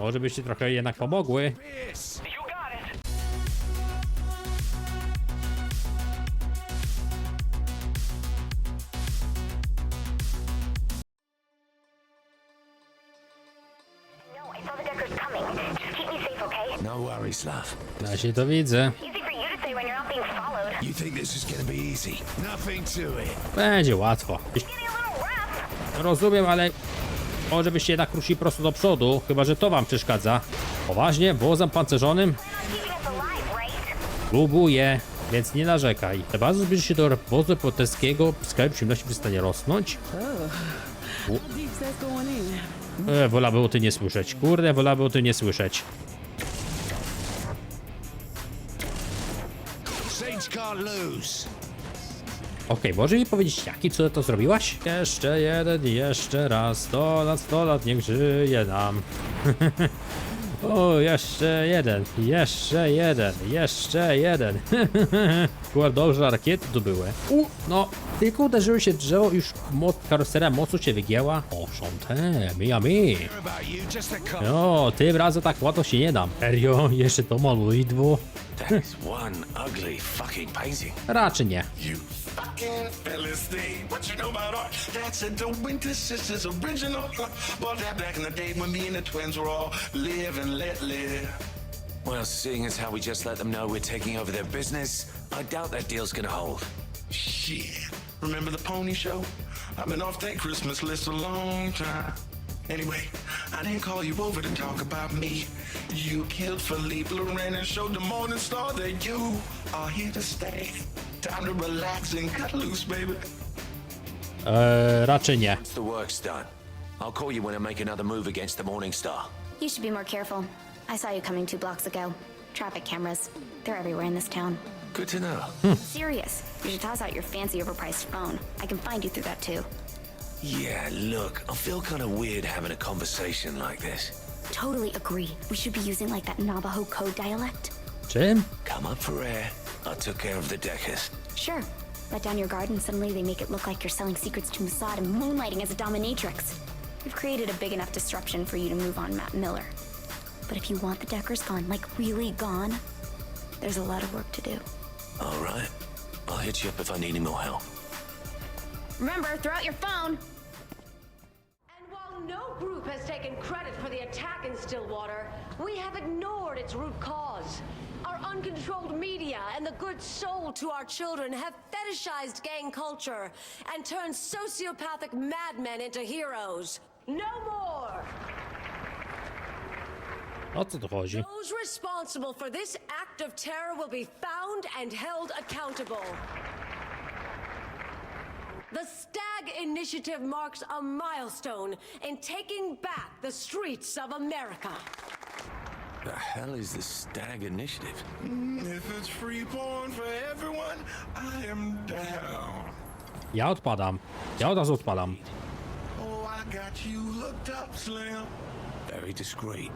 Może byście trochę jednak pomogły. No, worries, love. Na się to widzę. You think this is gonna be easy? Nothing to it. Będzie łatwo. Rozumiem, ale może byście jednak ruszyli prosto do przodu, chyba że to wam przeszkadza. Poważnie, wozem pancerzonym? Próbuję, więc nie narzekaj. Te bardzo zbliży się do wozu poteskiego, skarb przyjemności przestanie rosnąć. Going in? E, wolałby o tym nie słyszeć. Kurde, wolałby o tym nie słyszeć. Sage can't lose. Okej, może mi powiedzieć, jaki cud to zrobiłaś? Jeszcze jeden, jeszcze raz, 100 lat, 100 lat, niech żyje nam. o, jeszcze jeden, jeszcze jeden, jeszcze jeden. Była dobrze, rakiety tu były. U, no, tylko uderzyły się drzewo, już mo karosera mocno się wygięła. O, sząte, mi. Care about you, just a couple. No, tym razem tak łatwo się nie dam. Serio, jeszcze to malujidło? That is one ugly fucking painting. Raczej nie. You fucking Philistine. What you know about art? That's it, the Winter Sisters original. Well, that back in the day when me and the twins were all live and let live. Well, seeing as how we just let them know we're taking over their business, I doubt that deal's gonna hold. Shit. Remember the pony show? I've been off that Christmas list a long time. Anyway, I didn't call you over to talk about me. You killed Philippe Loren and showed the Morning Star that you are here to stay. Time to relax and cut loose, baby. Eee, raczej nie. Once the work's done, I'll call you when I make another move against the Morning Star. You should be more careful. I saw you coming two blocks ago. Traffic cameras. They're everywhere in this town. Good to know. Hmm. Serious. You should toss out your fancy overpriced phone. I can find you through that too. Yeah, look, I feel kind of weird having a conversation like this. Totally agree. We should be using like that Navajo code dialect. Jim? Come up for air. I took care of the Deckers. Sure. Let down your guard and suddenly they make it look like you're selling secrets to Mossad and moonlighting as a dominatrix. We've created a big enough disruption for you to move on Matt Miller. But if you want the Deckers gone, like really gone, there's a lot of work to do. All right. I'll hit you up if I need any more help. Remember, throw out your phone. And while no group has taken credit for the attack in Stillwater, we have ignored its root cause. Our uncontrolled media and the good soul to our children have fetishized gang culture and turned sociopathic madmen into heroes. No more! O co tu? Those responsible for this act of terror will be found and held accountable. The Stag Initiative marks a milestone in taking back the streets of America. The hell is the Stag Initiative? Mm, if it's free porn for everyone, I am down. Ja odpadam. Ja od razu odpadam. Oh, I got you hooked up, Slim. Very discreet.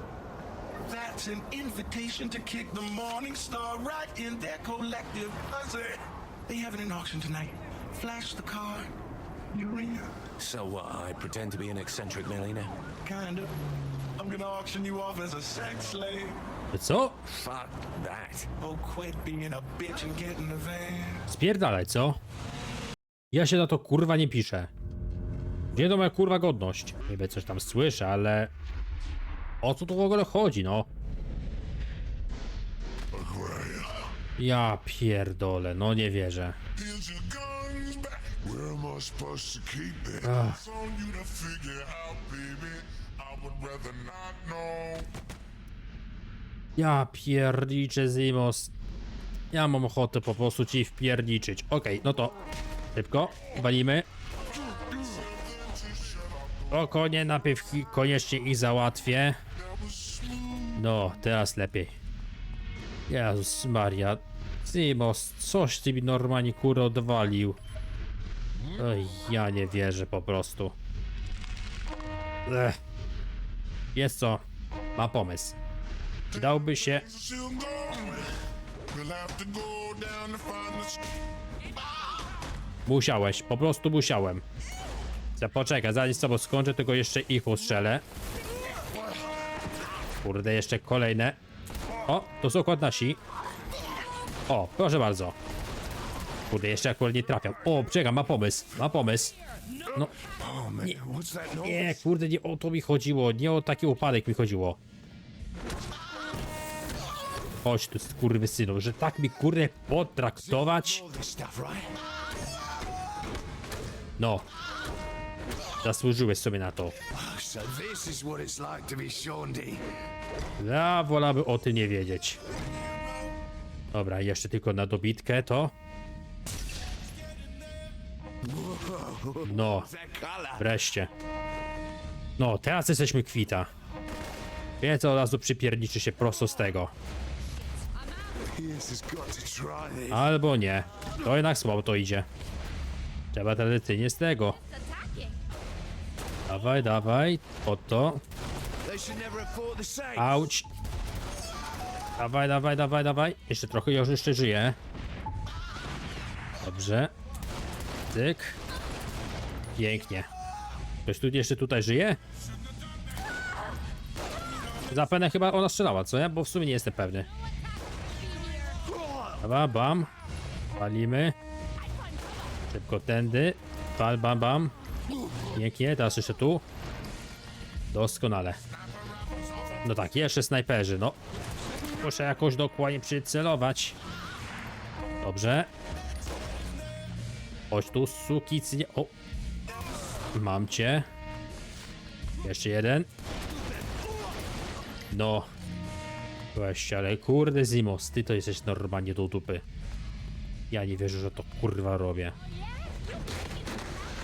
That's an invitation to kick the Morning Star right in their collective pussy. They having an auction tonight. Flash the card. You're in. So what, I pretend to be an eccentric millionaire? Kind of. I'm gonna auction you off as a sex slave. Co? Fuck that. Oh, quit being a bitch and get in the van. Spierdalaj, co? Ja się na to kurwa nie piszę. To moja kurwa godność? Niby coś tam słyszę, ale... O co tu w ogóle chodzi, no? Ja pierdolę, no nie wierzę. Where am I supposed to keep it? It's on you to figure out, baby. I would rather not know. Ja pierniczę, Zimos. Ja mam ochotę po prostu ci wpierniczyć. Okej, no to szybko, walimy. Spokojnie, najpierw ki- koniecznie ich załatwię. No, teraz lepiej. Jezus Maria. Zimos, coś ty mi normalnie kurę odwalił. Oj, ja nie wierzę po prostu. Ech. Jest co? Ma pomysł. Przydałby się. Musiałeś, po prostu musiałem. Za poczekaj, zanim z tobą skończę, tylko jeszcze ich postrzelę. Kurde, jeszcze kolejne. O, to są akurat nasi. O, proszę bardzo. Kurde, jeszcze akurat nie trafiam. O, czekam, ma pomysł, ma pomysł. No, noise? nie, kurde, nie o to mi chodziło, nie o taki upadek mi chodziło. Chodź tu, skurwysynu, że tak mi kurde potraktować. No. Zasłużyłeś sobie na to. Shaundy. Ja wolałbym o tym nie wiedzieć. Dobra, jeszcze tylko na dobitkę to. No, wreszcie. No, teraz jesteśmy kwita. Więc od razu przypierniczy się prosto z tego. Albo nie. To jednak słabo to idzie. Trzeba tradycyjnie z tego. Dawaj, dawaj. Po to. They should never have fought the same. Auć. Dawaj, dawaj, dawaj, dawaj. Jeszcze trochę, już jeszcze żyje. Dobrze. Tyk. Pięknie. Ktoś tu jeszcze tutaj żyje? Zapewne chyba ona strzelała, co nie? Bo w sumie nie jestem pewny. Dobra, bam. Palimy. Szybko tędy. Bam, bam, bam. Pięknie, teraz jeszcze tu. Doskonale. No tak, jeszcze snajperzy, no. Muszę jakoś dokładnie przycelować. Dobrze. Chodź tu, sukicy. O! Mam cię. Jeszcze jeden. No. Weź, ale kurde Zimos, ty to jesteś normalnie do dupy. Ja nie wierzę, że to kurwa robię.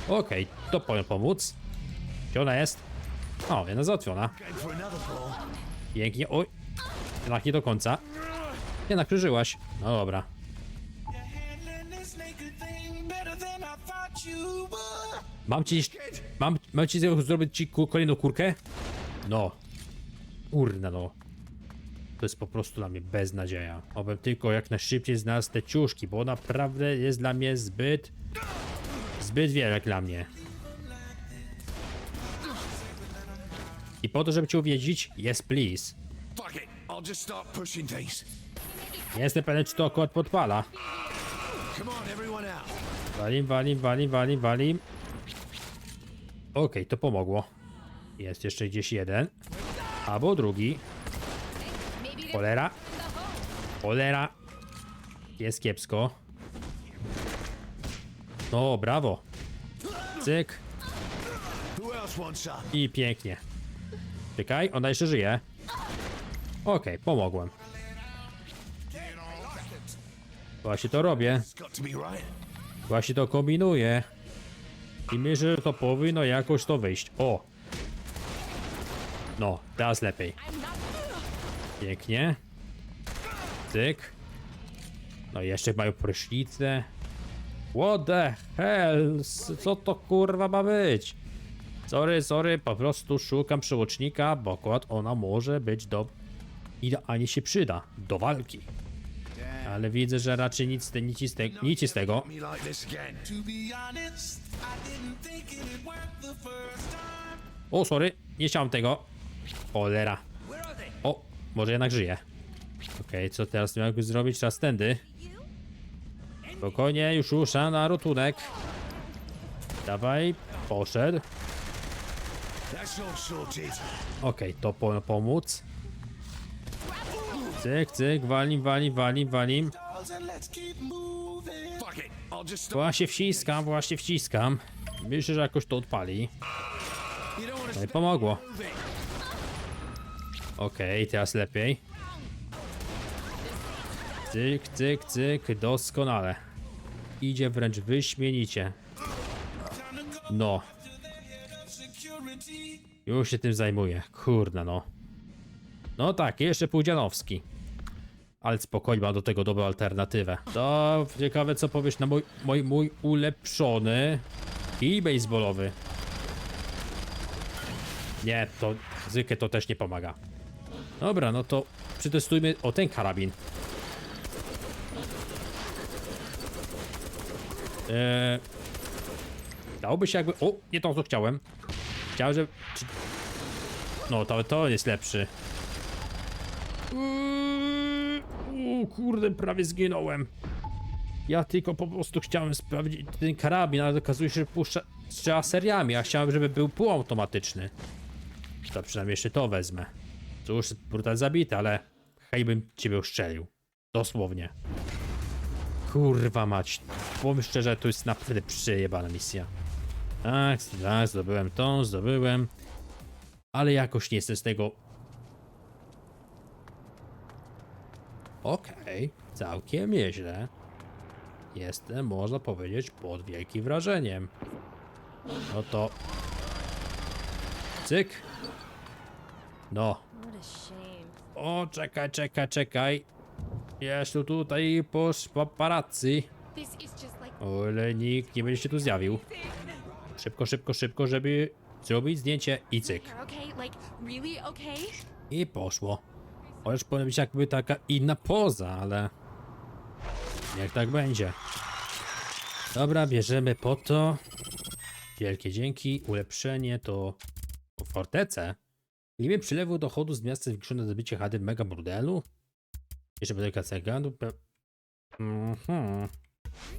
Okej, to powiem pomóc. Gdzie ona jest? O, jedna załatwiona. Pięknie. Oj. Jednak nie do końca. Jednak przeżyłaś. No dobra. Mam ci... Mam, mam ci zrobić ci kolejną kurkę? No. Kurna no. To jest po prostu dla mnie beznadzieja. Obym tylko jak najszybciej znalazł te ciuszki, bo naprawdę jest dla mnie zbyt... Zbyt wiele dla mnie. I po to, żeby cię uwiedzić, yes please. Nie jestem pewien, czy to akurat podpala. Walim, walim, walim, walim, walim. Okej, to pomogło. Jest jeszcze gdzieś jeden. Albo drugi. Cholera. Cholera. Jest kiepsko. No, brawo. Cyk. I pięknie. Czekaj, ona jeszcze żyje. Okej, pomogłem. Właśnie to robię. Właśnie to kombinuję. I myślę, że to powinno jakoś to wyjść. O! No, teraz lepiej. Pięknie. Cyk. No i jeszcze mają prysznice. What the hell? Co to kurwa ma być? Sorry, sorry, po prostu szukam przełącznika, bo akurat ona może być do... Idealnie się przyda. Do walki. Ale widzę, że raczej nic, z te- nic, z te, nic z tego. O, sorry, nie chciałem tego. Cholera. O, może jednak żyje. Okej, co teraz miałbym zrobić? Czas tędy. Spokojnie, już ruszam na ratunek. Dawaj, poszedł. Okej, to po pomóc. Cyk, cyk, walim, walim, walim, walim. Właśnie wciskam, właśnie wciskam. Myślę, że jakoś to odpali. No i pomogło. Okej, teraz lepiej. Cyk, cyk, cyk, doskonale. Idzie wręcz wyśmienicie. No. Już się tym zajmuję. Kurna no. No tak, jeszcze Półdzianowski. Ale spokojnie, mam do tego dobrą alternatywę. To ciekawe co powiesz na mój, mój, mój ulepszony kij baseballowy. Nie, to zwykle to też nie pomaga. Dobra, no to przetestujmy o ten karabin. Eee, dałoby się jakby... O, nie to co chciałem. Chciałem, że... No, to, to jest lepszy. Uuu, kurde, prawie zginąłem. Ja tylko po prostu chciałem sprawdzić ten karabin, ale okazuje się, że puszcza, strzela seriami, a chciałem, żeby był półautomatyczny. To przynajmniej jeszcze to wezmę. Cóż, brutal zabity, ale hej bym ciebie uszczelił. Dosłownie. Kurwa mać. Powiem szczerze, to jest naprawdę przejebana misja. Tak, tak, zdobyłem tą, zdobyłem. Ale jakoś nie jestem z tego... Okej, całkiem nieźle. Jestem, można powiedzieć, pod wielkim wrażeniem. No to... Cyk. No. O, czekaj, czekaj, czekaj. Jest tu tutaj posz paparazzi. Ale nikt nie będzie się tu zjawił. Szybko, szybko, szybko, żeby zrobić zdjęcie i cyk. Okay, okay? I poszło. Chociaż powinna być jakby taka inna poza, ale... Niech tak będzie. Dobra, bierzemy po to. Wielkie dzięki. Ulepszenie to... Fortece. Limit przylewu dochodu z miasta zwiększone zdobycie HD mega burdelu. Jeszcze Segandu. Pe... Mhm.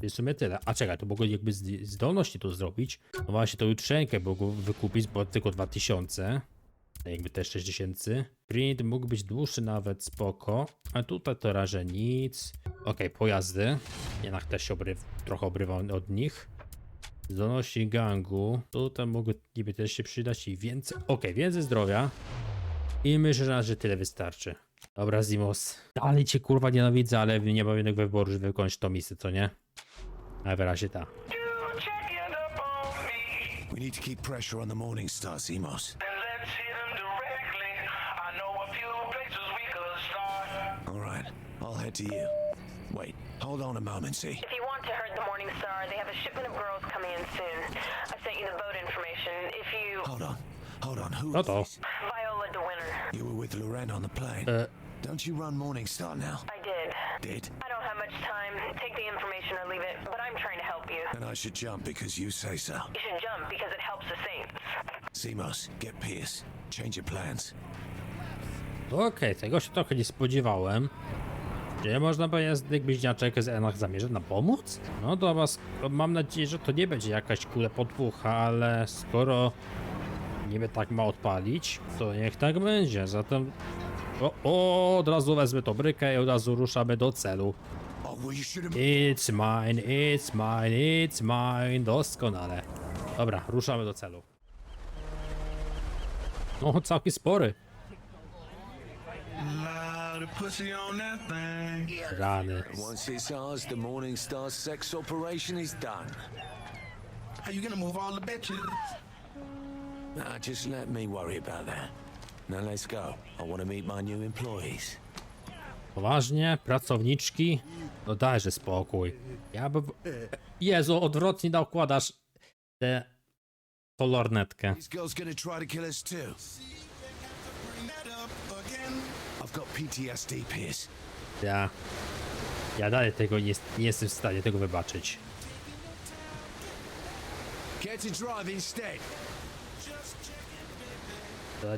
I w sumie tyle. A czekaj, to mogli jakby z zdolności to zrobić. No właśnie, to jutrzenkę mogło wykupić, bo tylko 2000. Jakby też 6000. Print mógł być dłuższy nawet, spoko. A tutaj to raże nic. Okej, pojazdy. Jednak też się obryw, trochę obrywam od nich. Zdolności gangu. Tutaj mogły niby też się przydać i więcej. Okej, więcej zdrowia. I myślę, że razie tyle wystarczy. Dobra, Zimos. Dalej cię kurwa nienawidzę, ale nie mam innego wyboru, żeby wykończyć tą misję, co nie? Ale w razie ta. We need to keep pressure on the Morning Star, Simos. Head to you. Wait, hold on a moment, see. If you want to herd the Morning Star, they have a shipment of girls coming in soon. I sent you the boat information. If you... Hold on, hold on. Who? No are to. these? Viola DeWinter. You were with Loren on the plane. Uh. Don't you run Morning Star now? I did. Did? I don't have much time. Take the information or leave it, but I'm trying to help you. And I should jump because you say so. You should jump because it helps the Saints. Simos, get Pierce. Change your plans. Okej, tego się trochę nie spodziewałem. Czy można pojazdy bliźniaczek z Enach zamierza nam pomóc? No to was, mam nadzieję, że to nie będzie jakaś kule podpucha, ale skoro niby tak ma odpalić, to niech tak będzie. Zatem o, o, od razu wezmę to brykę i od razu ruszamy do celu. It's mine, it's mine, it's mine. Doskonale. Dobra, ruszamy do celu. O, całkiem spory. Loud pussy on that thing. Rany. Once it's ours, the Morning Star sex operation is done. How you gonna move all the bitches? Nah, just let me worry about that. Now let's go. I want to meet my new employees. Poważnie, pracowniczki? No dajże spokój. Ja bym... Jezu, odwrotnie nakładasz tę... tą lornetkę. These girls gonna try to kill us too. Ja... Ja dalej tego nie, nie jestem w stanie tego wybaczyć.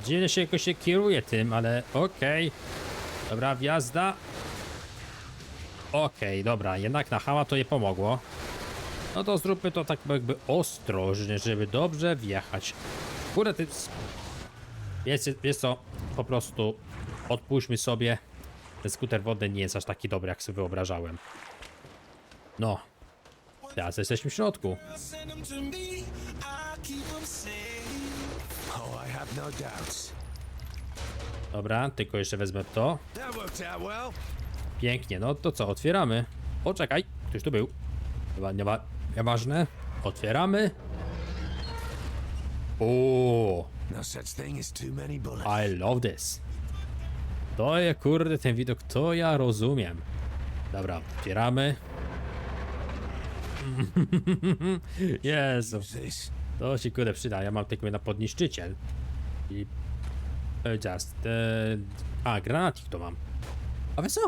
Dziwnie się jakoś się kieruje tym, ale okej. Dobra, wjazda. Okej, dobra, jednak na hała to nie pomogło. No to zróbmy to tak jakby ostrożnie, żeby dobrze wjechać. Kurde, ty... Jest, jest co, po prostu odpuśćmy sobie. Ten skuter wodny nie jest aż taki dobry, jak sobie wyobrażałem. No. Teraz jesteśmy w środku. Dobra, tylko jeszcze wezmę to. Pięknie, no to co, otwieramy. O, czekaj, ktoś tu był. Chyba nie ma, nieważne. Otwieramy. O, No. I love this. To je, kurde, ten widok, to ja rozumiem. Dobra, otwieramy. Jezu, to się kurde przyda. Ja mam tylko na podniszczyciel. I... e, Just... E, a, granatnik to mam. A wiesz co?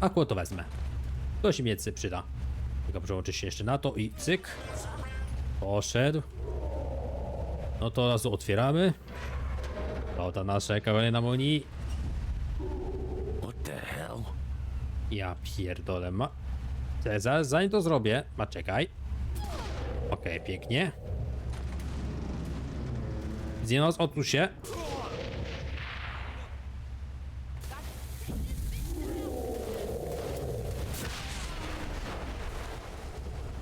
Akurat to wezmę. To się więcej przyda. Tylko przełączyć się jeszcze na to i cyk. Poszedł. No to razu otwieramy. To ta nasza kolejna moni. Ja pierdolę, ma... Zaraz, zanim to zrobię, ma czekaj. Okej, pięknie. Zjenos, otwórz się.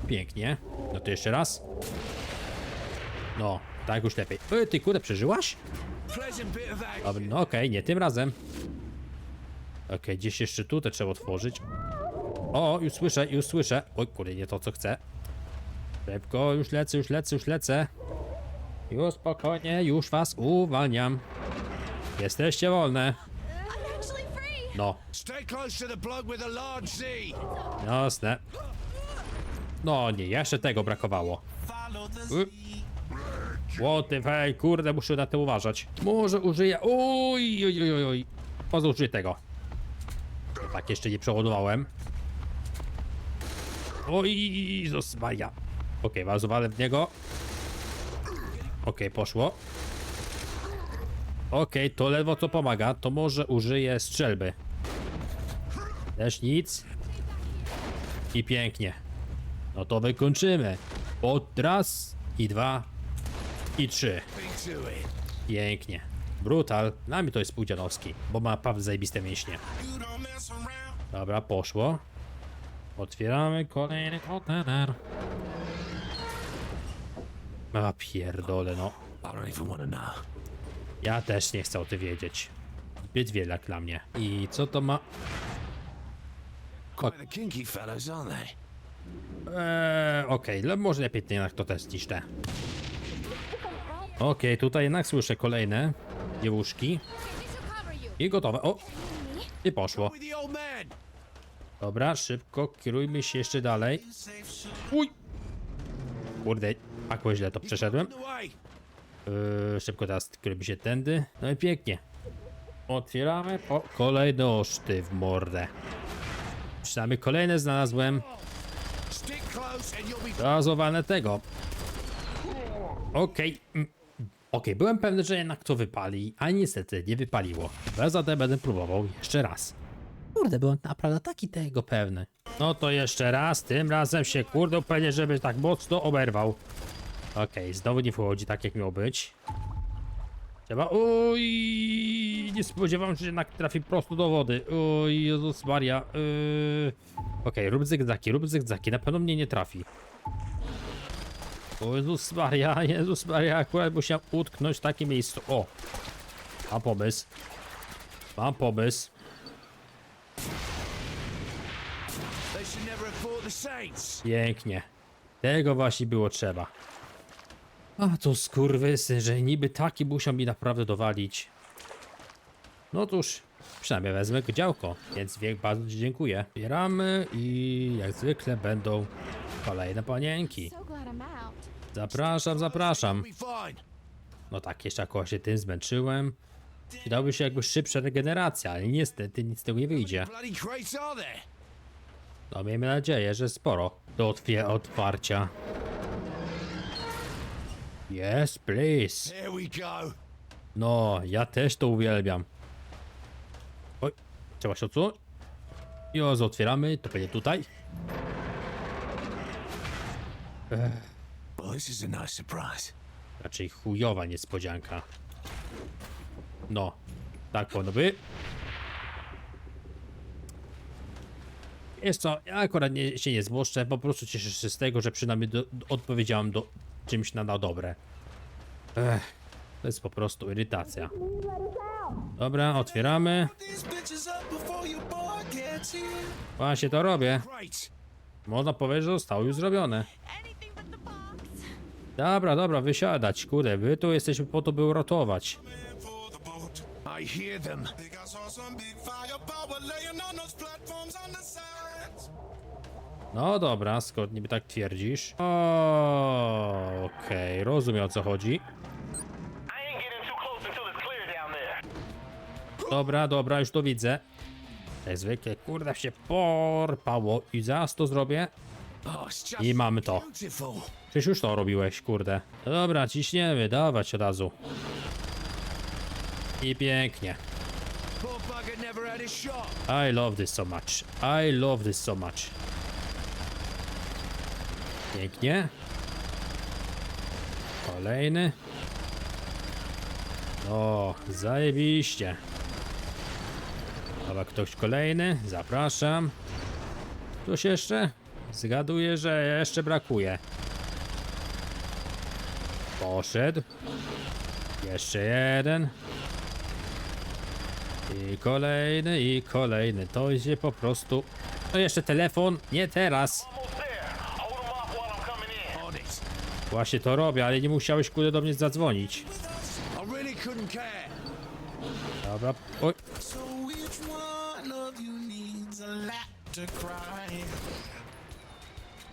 Pięknie. No to jeszcze raz. No, tak już lepiej. Ej, ty kurde, przeżyłaś? Dobra, no okej, nie tym razem. Okej, gdzieś jeszcze tutaj trzeba otworzyć. O, już słyszę, już słyszę. Oj, kurde, nie to co chcę. Szybko, już lecę, już lecę, już lecę. Już spokojnie, już was uwalniam. Jesteście wolne. No, jasne. No nie, jeszcze tego brakowało. Y. Fuck, kurde, muszę na to uważać. Może użyję... Oj, oj, oj, oj, oj. Może użyję tego. Tak, jeszcze nie przeładowałem. Oj, Jezus Maria. Okej, okay, w niego. Okej, poszło. Okej, to ledwo co pomaga, to może użyję strzelby. Też nic. I pięknie. No to wykończymy. Od raz i dwa i trzy. Pięknie. Brutal. Dla mnie to jest Pudzianowski, bo ma naprawdę zajebiste mięśnie. Dobra, poszło. Otwieramy kolejny kontener. A pierdole no. Ja też nie chcę o tym wiedzieć. Zbyt wiele dla mnie. I co to ma? Quite the kinky fellows, aren't they? Eee, okej, le- może lepiej jednak to też niż te. Okej, tutaj jednak słyszę kolejne dziewuszki. I gotowe. O! I poszło. With the old man. Dobra, szybko, kierujmy się jeszcze dalej. Uj! Kurde, tak źle to przeszedłem. Yy, szybko teraz kierujmy się tędy. No i pięknie. Otwieramy. O, kolejny oszty w mordę. Przynajmniej kolejne znalazłem. Gazowane tego. Okej. mm, Okej, byłem pewny, że jednak to wypali, a niestety nie wypaliło. Zatem będę próbował jeszcze raz. Kurde, byłem naprawdę taki tego pewny. No to jeszcze raz, tym razem się kurde upewnię, żeby tak mocno oberwał. Okej, znowu nie wchodzi tak jak miało być. Trzeba... Oj, nie spodziewałem się, że jednak trafi prosto do wody. Oj, Jezus Maria. Yy... Okej, rób zygzaki, rób zygzaki, na pewno mnie nie trafi. O Jezus Maria, Jezus Maria, akurat musiałem utknąć w takim miejscu. O! Mam pomysł. Mam pomysł. They should never have fought the saints. Pięknie. Tego właśnie było trzeba. A to skurwysy, że niby taki musiał mi naprawdę dowalić. No cóż, przynajmniej wezmę działko, więc wiek bardzo ci dziękuję. Bieramy i jak zwykle będą kolejne panienki. Zapraszam, zapraszam. No tak, jeszcze akurat się tym zmęczyłem. Przydałoby się jakby szybsza regeneracja, ale niestety nic z tego nie wyjdzie. No miejmy nadzieję, że sporo do otwie otwarcia. Yes, please. There we go. No, ja też to uwielbiam. Oj, trzeba się odsunąć. I o, otwieramy, to będzie tutaj. Well, this is a nice surprise. Raczej chujowa niespodzianka. No, tak powinno by. Jest co, ja akurat nie, się nie złoszczę, po prostu cieszę się z tego, że przynajmniej do, odpowiedziałem do czymś na, na dobre. Ech, to jest po prostu irytacja. Dobra, otwieramy. Właśnie to robię. Można powiedzieć, że zostało już zrobione. Dobra, dobra, wysiadać, kurde, wy tu jesteśmy po to, by uratować. I hear them. No dobra, skoro niby tak twierdzisz. O, Okej, rozumiem o co chodzi. Dobra, dobra, już to widzę. Jak zwykle, kurde, się porpało i zaraz to zrobię. I mamy to. Przecież już to robiłeś, kurde. Dobra, ciśniemy, dawać od razu. I pięknie. I love this so much. I love this so much. Pięknie. Kolejny. O, zajebiście. Dobra, ktoś kolejny? Zapraszam. Ktoś jeszcze? Zgaduję, że jeszcze brakuje. Poszedł. Jeszcze jeden. I kolejny, i kolejny. To idzie po prostu. No jeszcze telefon, nie teraz. On it. Właśnie to robię, ale nie musiałeś kurde do mnie zadzwonić. Dobra. Oj,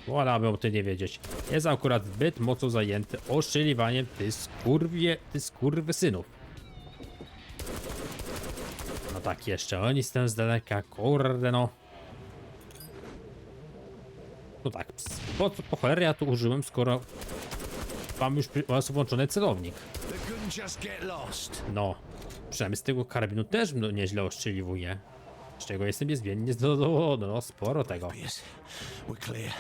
wolałbym o tym nie wiedzieć. Jest akurat zbyt mocno zajęty oszczeliwaniem ty skurwie, ty skurwysynów. No tak, jeszcze oni z z daleka, kurde no. No tak, ps, po, co- po cholerę ja tu użyłem, skoro mam już mam włączony celownik. No, przynajmniej z tego karabinu też nieźle oszczeliwuje. Z czego jestem niezmiennie zadowolony, no sporo tego. Here.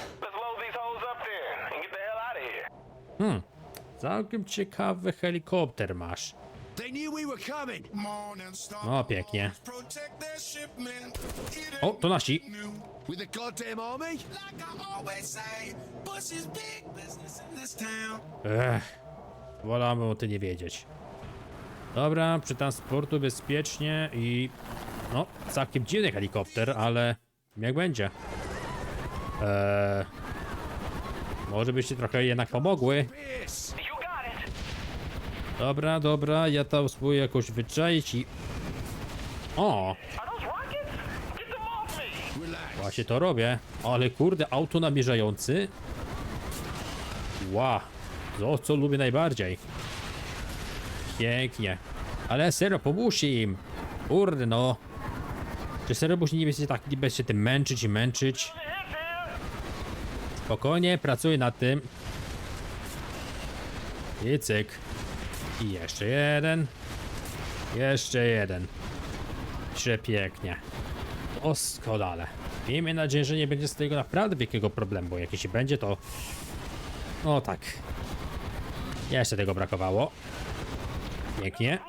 Całkiem ciekawy helikopter masz. No pięknie. O, to nasi. With the goddamn army? Like I always say, Bush is big business in this town. Ech, wolałbym o tym nie wiedzieć. Dobra, przy transportu bezpiecznie i... No, całkiem dziwny helikopter, ale jak będzie. Eee, może byście trochę jednak pomogły. Dobra, dobra, ja to spróbuję jakoś wyczaić i... O, Are those rockets? Get them off me. Relax. Właśnie to robię. Ale kurde, auto namierzający. Ła, to co lubię najbardziej. Pięknie. Ale serio, pomóżcie im. Kurde no. Czy serio później nie będziecie tak, nie będziecie tym męczyć i męczyć? Spokojnie, pracuję nad tym. I cyk. I jeszcze jeden. Jeszcze jeden. Przepięknie. Doskonale. Miejmy nadzieję, że nie będzie z tego naprawdę wielkiego problemu, bo jak jeśli będzie, to... No tak. Jeszcze tego brakowało. Pięknie.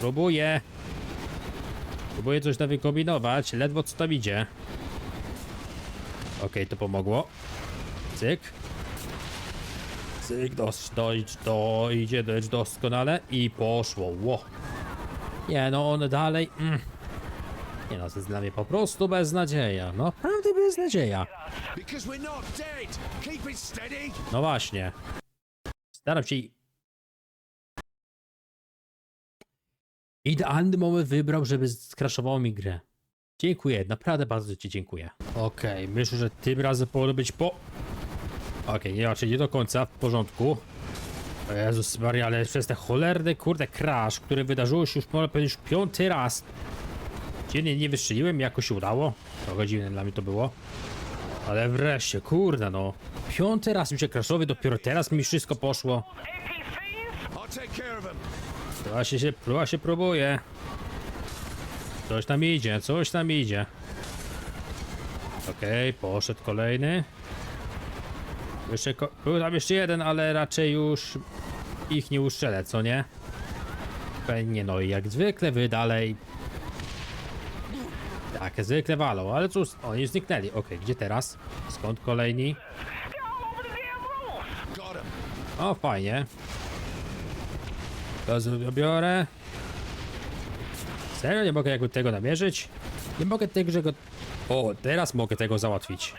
Próbuję. Próbuję coś tam wykombinować. Ledwo co tam idzie. Okej, to pomogło. Cyk. Cyk, dos, dojdź, do, idzie, dojdź doskonale i poszło. Ło. Nie no, on dalej... Mm. Nie no, to jest dla mnie po prostu beznadzieja. No, naprawdę beznadzieja. No właśnie. Staram się. i- Idealny moment wybrał, żeby skraszowało mi grę. Dziękuję, naprawdę bardzo Ci dziękuję. Okej, myślę, że tym razem powinno być po. Okej, nie, raczej nie do końca, w porządku. O Jezus Maria, ale przez te cholerny, kurde, crash, który wydarzyło się już, można powiedzieć, już piąty raz. Dziennie nie wystrzeliłem, jakoś się udało. Trochę dziwne dla mnie to było. Ale wreszcie, kurde no. Piąty raz mi się crashowy, dopiero teraz mi wszystko poszło. Właśnie się, właśnie próbuje. Coś tam idzie, coś tam idzie. Okej, poszedł kolejny. Jeszcze ko- był tam jeszcze jeden, ale raczej już ich nie uszczelę, co nie? Pewnie, no i jak zwykle wy dalej. Tak, zwykle walą, ale cóż, oni zniknęli. Okej, gdzie teraz? Skąd kolejni? O, fajnie. To biorę. Serio, nie mogę jakby tego namierzyć? Nie mogę tego... Go... O, teraz mogę tego załatwić.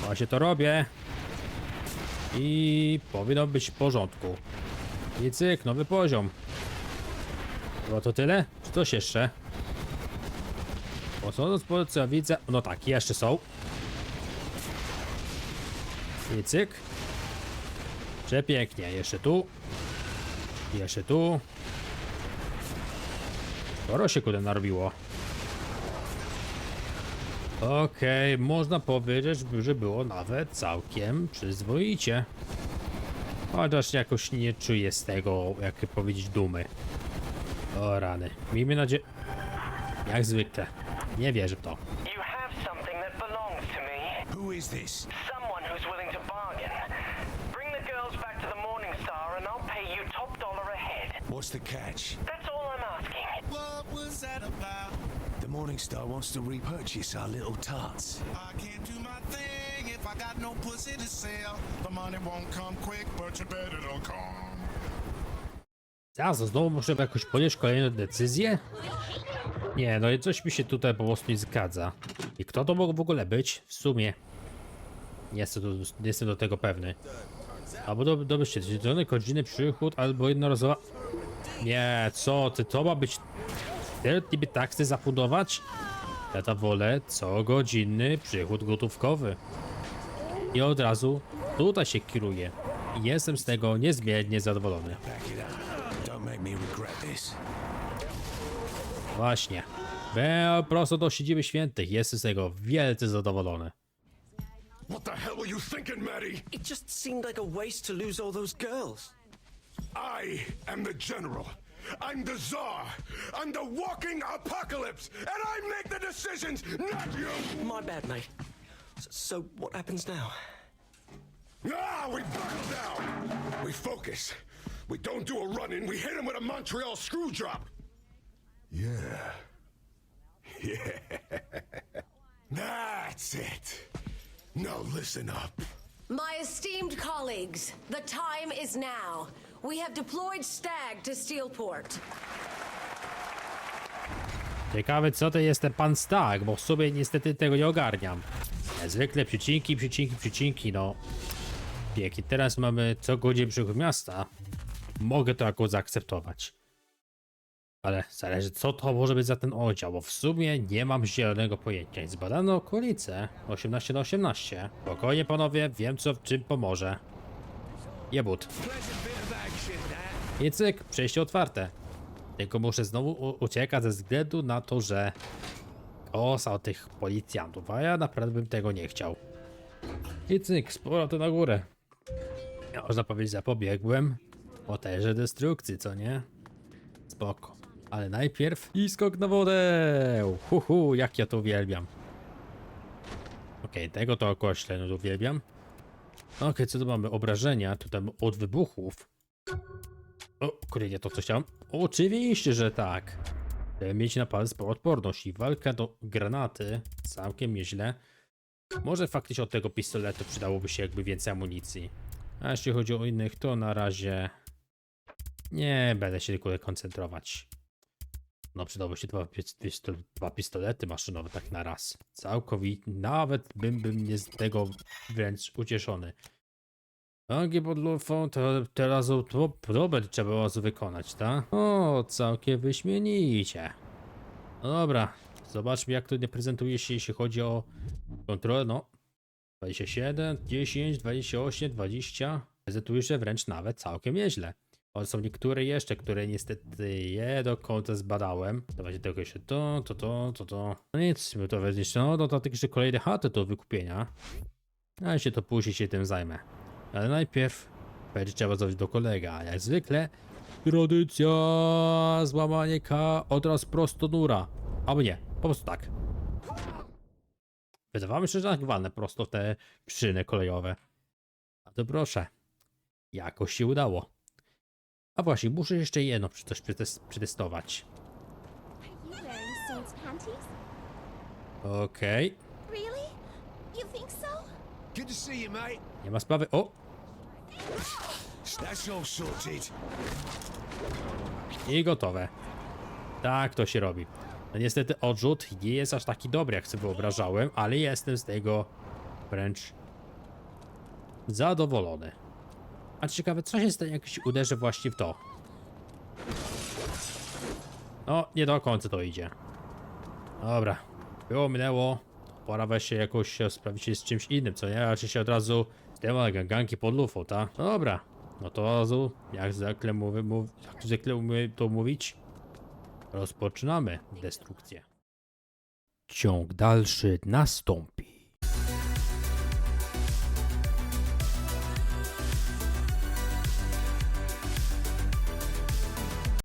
Właśnie to robię. I powinno być w porządku. I cyk, nowy poziom. Było to tyle? Czy coś jeszcze? Posądząc po co ja widzę... No tak, jeszcze są. I cyk. Przepięknie, jeszcze tu. Jeszcze tu. Sporo się kurde narobiło. Okej, można powiedzieć, że było nawet całkiem przyzwoicie. Chociaż jakoś nie czuję z tego, jak powiedzieć, dumy. O rany. Miejmy nadzieję... Jak zwykle. Nie wierzę w to. You have something that belongs to me. Who is this? Someone who's willing to bargain. Bring the girls back to the Morning Star and I'll pay you top dollar a head. What's the catch? That's all I'm asking. What was that about? The Morning Star wants to repurchase our little tarts. I can't do my thing if I got no pussy to sell. The money won't come quick, but you bet it'll come. Zaraz, znowu muszę jakoś podjąć kolejną decyzję? Nie, no i coś mi się tutaj po prostu nie zgadza. I kto to mógł w ogóle być? W sumie. Nie jestem do, nie jestem do tego pewny. Albo do, dobyście zjedzony godzinny przychód, albo jednorazowa... Nie, co ty, to ma być... Tyle niby tak chcesz zafundować? Ja to wolę cogodzinny przychód gotówkowy. I od razu tutaj się kieruję. I jestem z tego niezmiernie zadowolony. Don't make me regret this. Właśnie. Be prosto do siedziby świętych. Jestem z tego wielce zadowolony. What the hell were you thinking, Maddie? It just seemed like a waste to lose all those girls. I am the general. I'm the czar. I'm the walking apocalypse, and I make the decisions, not you. My bad, mate. S- So what happens now? Ah, we buckle down. We focus. We don't do a run-in. We hit him with a Montreal screw drop. Yeah. Yeah. That's it. Now listen up. My esteemed colleagues, the time is now. We have deployed Stag to Steelport. Ciekawe co to jest ten pan Stag, bo w sumie niestety tego nie ogarniam. Zwykle przycinki, przycinki, przycinki, no. Pięknie, teraz mamy co godzin przychód miasta. Mogę to jako zaakceptować. Ale zależy co to może być za ten oddział, bo w sumie nie mam zielonego pojęcia. Zbadano okolice 18 na 18. Spokojnie panowie, wiem co w czym pomoże. Jebut. I cyk, przejście otwarte. Tylko muszę znowu uciekać ze względu na to, że osa od tych policjantów, a ja naprawdę bym tego nie chciał. I cyk, z powrotem na górę. Można powiedzieć, zapobiegłem potężnej destrukcji, co nie? Spoko. Ale najpierw i skok na wodę! Huhu, jak ja to uwielbiam. Okej, tego to okośle no, uwielbiam. Okej, co tu mamy? Obrażenia, tutaj od wybuchów. O, kurde, nie to co chciałem. Oczywiście, że tak. Mieć napady sporo odporność i walka do granaty całkiem nieźle. Może faktycznie od tego pistoletu przydałoby się jakby więcej amunicji. A jeśli chodzi o innych, to na razie nie będę się tylko koncentrować. No przydałoby się dwa, dwa pistolety maszynowe tak na raz. Całkowicie, nawet bym, bym nie z tego wręcz ucieszony. Nogi pod lufą, to teraz problem trzeba było wykonać, tak? O, całkiem wyśmienicie. No dobra, zobaczmy jak to nie prezentuje się jeśli chodzi o kontrolę, no. 27, 10, 28, 20. Prezentuje się wręcz nawet całkiem nieźle. Są niektóre jeszcze, które niestety nie do końca zbadałem. Będzie tylko jeszcze to, to, to, to, to. No nic, my to wezmę. No to, tylko jeszcze kolejne chaty do wykupienia. A ja się to później się tym zajmę. Ale najpierw będzie trzeba zrobić do kolega, a jak zwykle tradycja, złamanie K, od razu prosto nura. Albo nie, po prostu tak. Wydawało mi się, że tak walnę prosto w te przyny kolejowe. A to proszę, jakoś się udało. A właśnie, muszę jeszcze jedno coś przetes- przetestować. Okej, mate. nie ma sprawy. O, That's all sorted. I gotowe. Tak to się robi. No niestety odrzut nie jest aż taki dobry, jak sobie wyobrażałem, ale jestem z tego wręcz zadowolony. A ciekawe, co się stanie, jak się uderzy właśnie w to? No, nie do końca to idzie. Dobra, było, minęło. Pora weź się jakoś sprawić się z czymś innym, co nie? Raczej się od razu zdejmę ganganki pod lufą, tak? No dobra, no to od razu, jak zwykle mówię, mów, jak zwykle umiem to mówić, rozpoczynamy destrukcję. Ciąg dalszy nastąpi.